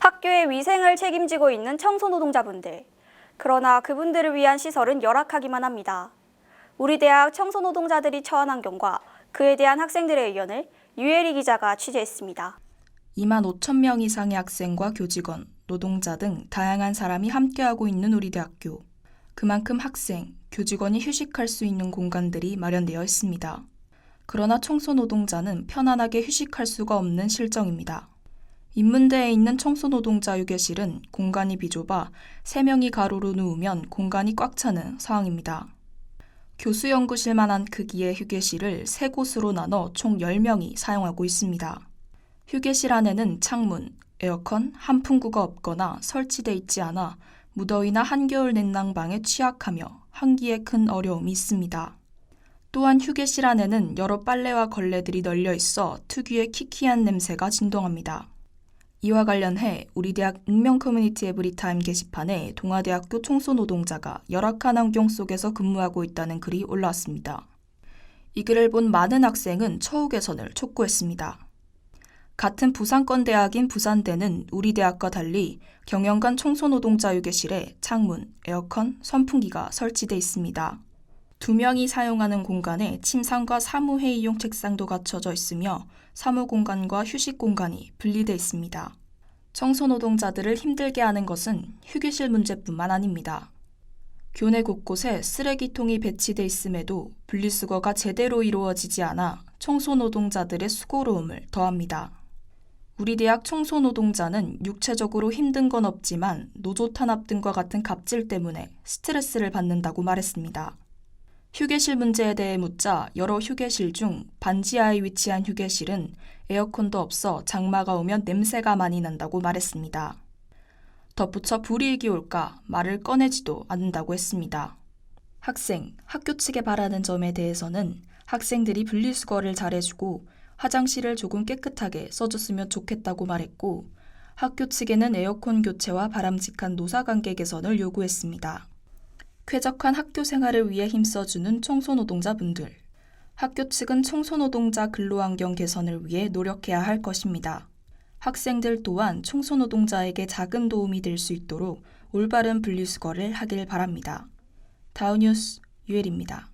학교의 위생을 책임지고 있는 청소 노동자분들. 그러나 그분들을 위한 시설은 열악하기만 합니다. 우리 대학 청소 노동자들이 처한 환경과 그에 대한 학생들의 의견을 유혜리 기자가 취재했습니다. 2만 5천 명 이상의 학생과 교직원, 노동자 등 다양한 사람이 함께하고 있는 우리 대학교. 그만큼 학생, 교직원이 휴식할 수 있는 공간들이 마련되어 있습니다. 그러나 청소 노동자는 편안하게 휴식할 수가 없는 실정입니다. 인문대에 있는 청소 노동자 유계실은 공간이 비좁아 3명이 가로로 누우면 공간이 꽉 차는 상황입니다. 교수 연구실만 한 크기의 휴게실을 세 곳으로 나눠 총 10명이 사용하고 있습니다. 휴게실 안에는 창문, 에어컨, 한풍구가 없거나 설치돼 있지 않아 무더위나 한겨울 냉난방에 취약하며 환기에 큰 어려움이 있습니다. 또한 휴게실 안에는 여러 빨래와 걸레들이 널려 있어 특유의 키키한 냄새가 진동합니다. 이와 관련해 우리 대학 익명 커뮤니티 에브리타임 게시판에 동아대학교 청소 노동자가 열악한 환경 속에서 근무하고 있다는 글이 올라왔습니다. 이 글을 본 많은 학생은 처우 개선을 촉구했습니다. 같은 부산권 대학인 부산대는 우리 대학과 달리 경영관 청소노동자 유계실에 창문, 에어컨, 선풍기가 설치돼 있습니다. 두 명이 사용하는 공간에 침상과 사무회의용 책상도 갖춰져 있으며 사무 공간과 휴식 공간이 분리돼 있습니다. 청소 노동자들을 힘들게 하는 것은 휴게실 문제뿐만 아닙니다. 교내 곳곳에 쓰레기통이 배치돼 있음에도 분리수거가 제대로 이루어지지 않아 청소 노동자들의 수고로움을 더합니다. 우리 대학 청소 노동자는 육체적으로 힘든 건 없지만 노조 탄압 등과 같은 갑질 때문에 스트레스를 받는다고 말했습니다. 휴게실 문제에 대해 묻자 여러 휴게실 중 반지하에 위치한 휴게실은 에어컨도 없어 장마가 오면 냄새가 많이 난다고 말했습니다. 덧붙여 불이익이 올까 말을 꺼내지도 않는다고 했습니다. 학생, 학교 측에 바라는 점에 대해서는 학생들이 분리수거를 잘해주고 화장실을 조금 깨끗하게 써줬으면 좋겠다고 말했고 학교 측에는 에어컨 교체와 바람직한 노사관계 개선을 요구했습니다. 쾌적한 학교 생활을 위해 힘써주는 청소노동자분들. 학교 측은 청소노동자 근로환경 개선을 위해 노력해야 할 것입니다. 학생들 또한 청소노동자에게 작은 도움이 될 수 있도록 올바른 분리수거를 하길 바랍니다. 다우뉴스 유엘입니다.